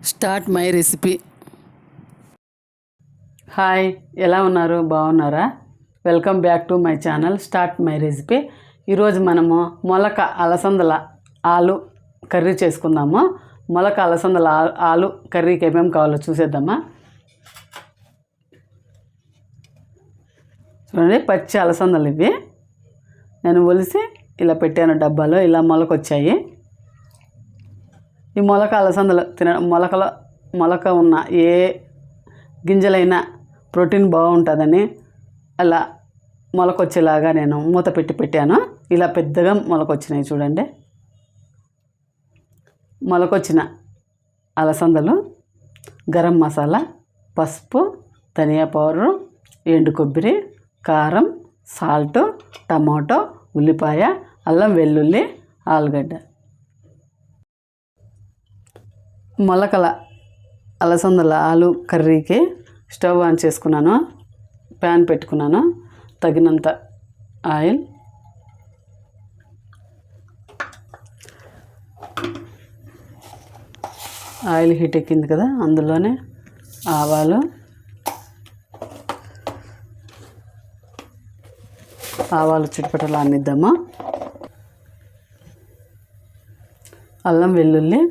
Start my recipe. Hi ఎలా ఉన్నారు? బాగున్నారా? Welcome back to my channel start my recipe. ఈరోజు మనము మొలక అలసందల ఆలు కర్రీ చేసుకుందాము. మొలక అలసందల ఆలు కర్రీకి ఏమేమి కావాలో చూసేద్దామా? చూడండి పచ్చి అలసందలు ఇవి. నేను ఒలిసి ఇలా పెట్టాను డబ్బాలో ఇలా మొలకొచ్చాయి. ఈ మొలక అలసందలు తిన మొలకల మొలక ఉన్న ఏ గింజలైనా ప్రోటీన్ బాగుంటుందని అలా మొలకొచ్చేలాగా నేను మూత పెట్టి పెట్టాను. ఇలా పెద్దగా మొలకొచ్చినాయి చూడండి. మొలకొచ్చిన అలసందలు గరం మసాలా పసుపు ధనియా పౌడరు ఎండు కొబ్బరి కారం సాల్ట్ టమాటో ఉల్లిపాయ అల్లం వెల్లుల్లి ఆలుగడ్డ. మొలకల అలసందల ఆలు కర్రీకి స్టవ్ ఆన్ చేసుకున్నాను. ప్యాన్ పెట్టుకున్నాను. తగినంత ఆయిల్. ఆయిల్ హీట్ ఎక్కింది కదా అందులోనే ఆవాలు ఆవాలు చిటపటలు అన్నిద్దాము అల్లం వెల్లుల్లి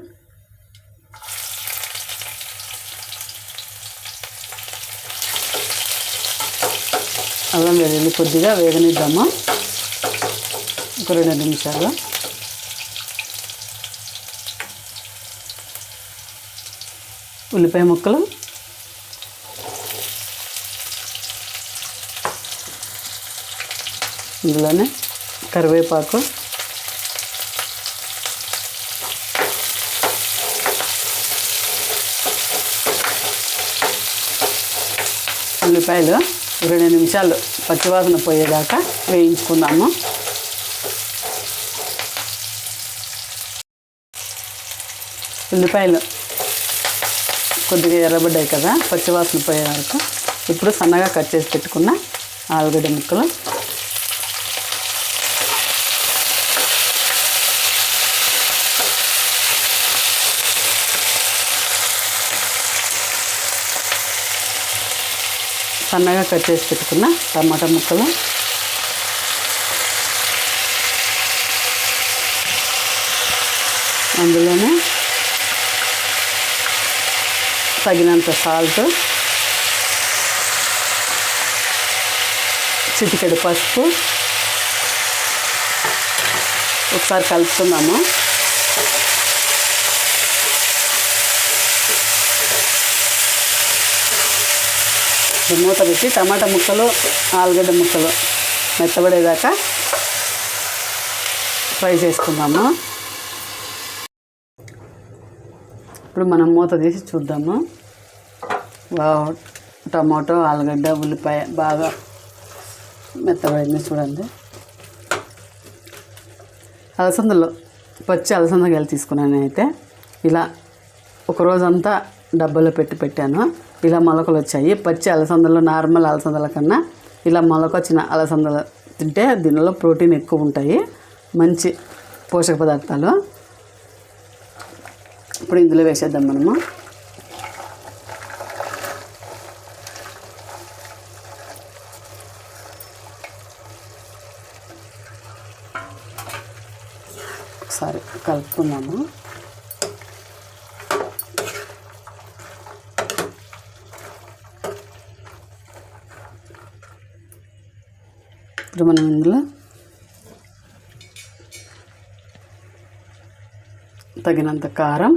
అల్లం వెల్లుల్లి కొద్దిగా వేగనిద్దాము? ఒక రెండు నిమిషాలు. ఉల్లిపాయ ముక్కలు. ఇందులోనే కరివేపాకు. ఉల్లిపాయలు. రెండు నిమిషాలు పచ్చివాసన పోయేదాకా వేయించుకుందాము. ఉల్లిపాయలు కొద్దిగా ఎర్రబడ్డాయి కదా పచ్చివాసన పోయే వరకు ఇప్పుడు సన్నగా కట్ చేసి పెట్టుకున్న ఆలుగడ్డ ముక్కలు సన్నగా కట్ చేసి పెట్టుకున్న టమాటా ముక్కలు. అందులోనే తగినంత సాల్ట్ చిటికెడు పసుపు. ఒకసారి కలుపుకుందాము. ఇప్పుడు మూత పెట్టి టమాటా ముక్కలు ఆలుగడ్డ ముక్కలు మెత్తబడేదాకా ఫ్రై చేసుకుందాము. ఇప్పుడు మనం మూత తీసి చూద్దాము. వావ్ టమాటో ఆలుగడ్డ ఉల్లిపాయ బాగా మెత్తబడింది చూడండి. అలసందలు పచ్చి అలసందకాయలు తీసుకున్నాను అయితే ఇలా ఒక రోజంతా డబ్బాలో పెట్టి పెట్టాను. ఇలా మొలకలు వచ్చాయి. పచ్చి అలసందలు నార్మల్ అలసందల కన్నా ఇలా మొలకొచ్చిన అలసందలు తింటే దీనిలో ప్రోటీన్ ఎక్కువ ఉంటాయి. మంచి పోషక పదార్థాలు. ఇప్పుడు ఇందులో వేసేద్దాం మనము. ఒకసారి కలుపుకుందాము. ఇప్పుడు మనం ఇందులో తగినంత కారం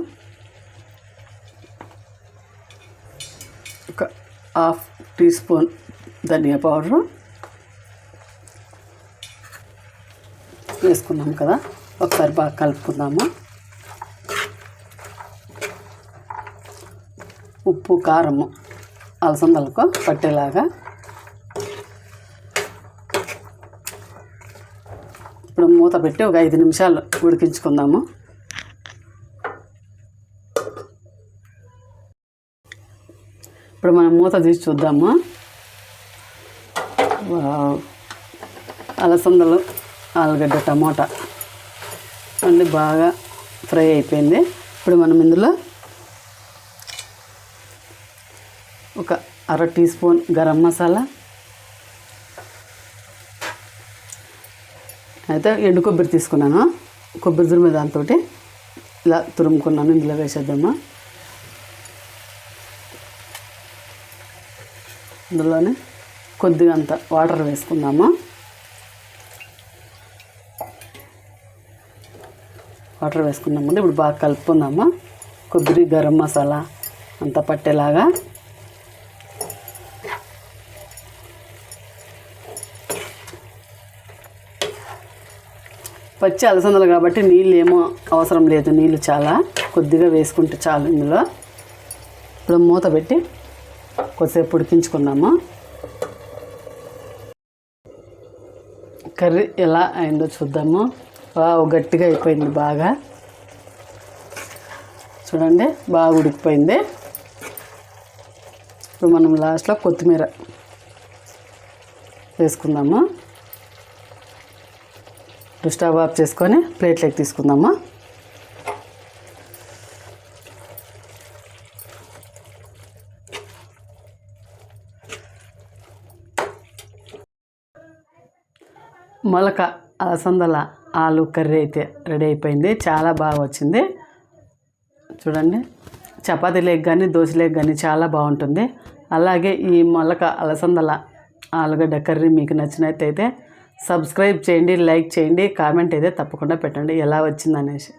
ఒక హాఫ్ టీ స్పూన్ ధనియా పౌడరు వేసుకున్నాం కదా ఒకసారి బాగా కలుపుకుందాము. ఉప్పు కారము అలసందలకు పట్టేలాగా ఇప్పుడు మూత పెట్టి ఒక ఐదు నిమిషాలు ఉడికించుకుందాము. ఇప్పుడు మనం మూత తీసి చూద్దాము. అలసందలు ఆలుగడ్డ టమాటా అన్నీ బాగా ఫ్రై అయిపోయింది. ఇప్పుడు మనం ఇందులో ఒక అర టీ స్పూన్ గరం మసాలా అయితే ఎండు కొబ్బరి తీసుకున్నాను. కొబ్బరి తురుము దాంతో ఇలా తురుముకున్నాను. ఇందులో వేసేద్దామా? ఇందులోనే కొద్దిగా అంత వాటర్ వేసుకుందాము? వాటర్ వేసుకున్నాము ఇప్పుడు బాగా కలుపుకుందాము? కొబ్బరి గరం మసాలా అంతా పట్టేలాగా పచ్చి అలసందలు కాబట్టి నీళ్ళు ఏమో అవసరం లేదు. నీళ్ళు చాలా కొద్దిగా వేసుకుంటే చాలు ఇందులో. ఇప్పుడు మూత పెట్టి కొద్దిసేపు ఉడికించుకున్నాము కర్రీ ఎలా అయిందో చూద్దాము. బాగా గట్టిగా అయిపోయింది బాగా. చూడండి బాగా ఉడికిపోయింది. ఇప్పుడు మనం లాస్ట్లో కొత్తిమీర వేసుకుందాము. స్టవ్ ఆఫ్ చేసుకొని ప్లేట్లోకి తీసుకుందామా? మొలక అలసందల ఆలు కర్రీ అయితే రెడీ అయిపోయింది. చాలా బాగా వచ్చింది. చూడండి. చపాతీ లేక్ కానీ దోశ లేక్ కానీ చాలా బాగుంటుంది. అలాగే ఈ మొలక అలసందల ఆలుగడ్డ కర్రీ మీకు నచ్చినట్టయితే సబ్స్క్రైబ్ చేయండి లైక్ చేయండి కామెంట్ అయితే తప్పకుండా పెట్టండి. ఎలా వచ్చిందనేసి.